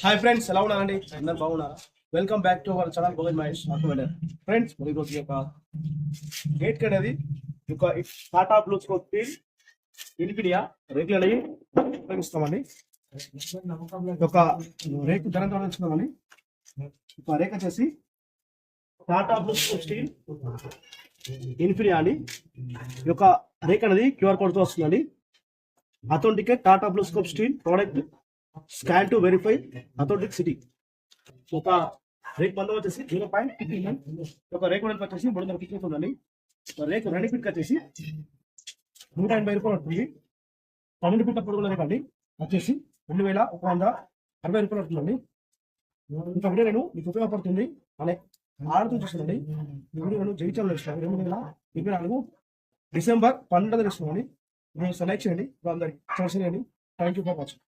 Hi friends ఎలా ఉన్నారండి అందరు బాగున్నారా? Welcome back to our channel Govind Mahesh automator friends మరి రోజు యొక్క గేట్ కార్డ్ అది ఈ యొక్క టాటా బ్లూస్ కొట్టి ఇన్ఫినియా రేకులు అనేవి ఉపయోగిస్తామండి. ఒక రేకు ధనంతో తెలుసుకుందామని ఒక రేక్ వచ్చేసి టాటా బ్లూస్ స్టీల్ ఇన్ఫినియా అని ఈ యొక్క రేక్ అనేది క్యూఆర్ కోడ్తో వస్తుందండి. Authenticate Tata blue scope steel product scan to verify authenticity. ఒక రేక్ బంధం వచ్చేసి జీరో పాయింట్ ఒక రేక్ వెడల్పు వచ్చేసి మూడు వందల ఫిఫ్టీ ఉందండి రేక్ రెండు ఫీట్ వచ్చేసి నూట ఎనభై రూపాయలు ఉంటుంది పన్నెండు ఫీట్ల పొడుగుల రేక్ అండి వచ్చేసి రెండు వేల ఒక వంద అరవై రూపాయలు ఉంటుందండి ఇంత వీడియో నేను మీకు ఉపయోగపడుతుంది. అనే ఆడుతూ చూస్తుందండి. ఈ వీడియో నేను జయించాలని ఇస్తాను రెండు వేల ఇరవై నాలుగు డిసెంబర్ పన్నెండు ఇస్తున్నామండి నేను సెలెక్ట్ చేయండి. అందరికి చేయండి. Thank you for watching